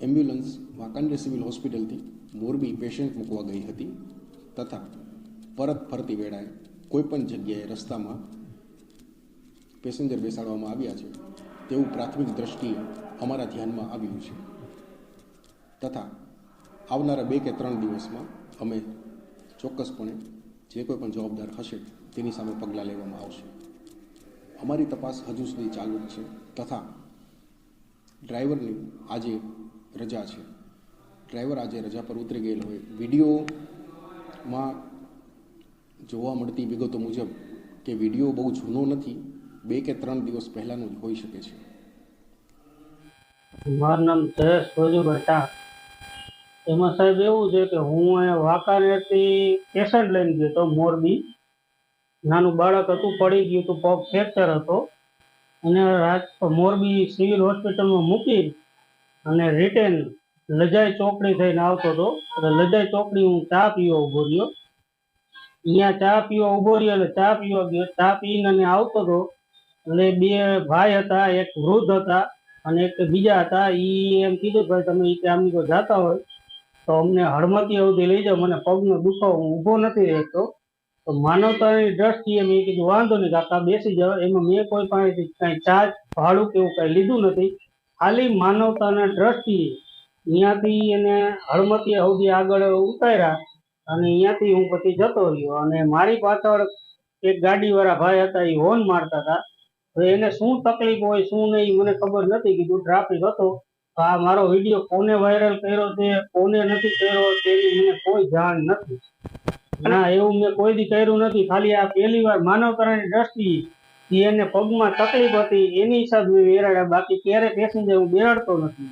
Ambulance Wankaner civil હોસ્પિટલથી Morbi patient મૂકવા ગઈ હતી તથા પરત ફરતી વેળાએ કોઈપણ જગ્યાએ રસ્તામાં પેસેન્જર બેસાડવામાં આવ્યા છે તેવું પ્રાથમિક દ્રષ્ટિએ અમારા ધ્યાનમાં આવ્યું છે. તથા આવનારા બે કે ત્રણ દિવસમાં અમે ચોક્કસપણે જે કોઈ પણ જવાબદાર હશે તેની સામે પગલાં લેવામાં આવશે. અમારી તપાસ હજુ સુધી ચાલુ છે તથા ડ્રાઈવરની આજે રજા છે. ડ્રાઈવર આજે રજા પર ઉતરી ગયેલ હોય. વિડીયોમાં જોવા મળતી વિગતો મુજબ કે વીડિયો બહુ જૂનો નથી, બે કે ત્રણ દિવસ પહેલાંનો જ હોઈ શકે છે. મારું નામ જયેશ ભોજુભાઈ ભટ્ટા એમાં સાહેબ એવું છે કે હું અહીંયા વાંકાનેરથી પેશન્ટ લઈને ગયો હતો, મોરબી. નાનું બાળક હતું, પડી ગયું હતું, પગ ફ્રેક્ચર હતો. અને રાજ મોરબી સિવિલ હોસ્પિટલમાં મૂકી અને રિટર્ન લજાઈ ચોકડી થઈને આવતો હતો. એટલે લજાઈ ચોકડી હું ચા પીવા ઊભો રહ્યો. અહીંયા ચા પીવા ઊભો રહ્યો એટલે ચા પીવા ગયો. ચા પીને આવતો હતો. એટલે બે ભાઈ હતા, એક વૃદ્ધ હતા અને એક બીજા હતા. એ એમ કીધું ભાઈ તમે એ આમની કોઈ જાતા હોય તો અમને હળમતી સુધી લઈ જાઓ. મને પગનો દુખાવો હું ઊભો નથી રહેતો. તો માનવતાની દ્રષ્ટિએ મેં કીધું, વાંધો નહીં, કાકા બેસી જાઓ. એમાં મેં કોઈ પાસેથી કાંઈ ચાર્જ ભાડું કે એવું કાંઈ લીધું નથી. ખાલી માનવતાના દ્રષ્ટિએ અહીંયાથી એને હળમતી સુધી આગળ ઉતાર્યા અને અહીંયાથી હું પછી જતો રહ્યો. અને મારી પાછળ એક ગાડીવાળા ભાઈ હતા, એ હોર્ન મારતા હતા. તો એને શું તકલીફ હોય, શું નહીં, મને ખબર નથી. કીધું, ટ્રાફિક હતો. તો આ મારો વીડિયો કોને વાયરલ કર્યો છે, કોને નથી કર્યો તેની મને કોઈ જાણ નથી. ના, એવું મેં કોઈ દી કર્યું નથી. ખાલી આ પહેલી વાર માનવતાની દ્રષ્ટિએ એને પગમાં તકલીફ હતી એની હિસાબે વેરાડ્યા બાકી ક્યારે પેસેન્જર હું બેરાડતો નથી.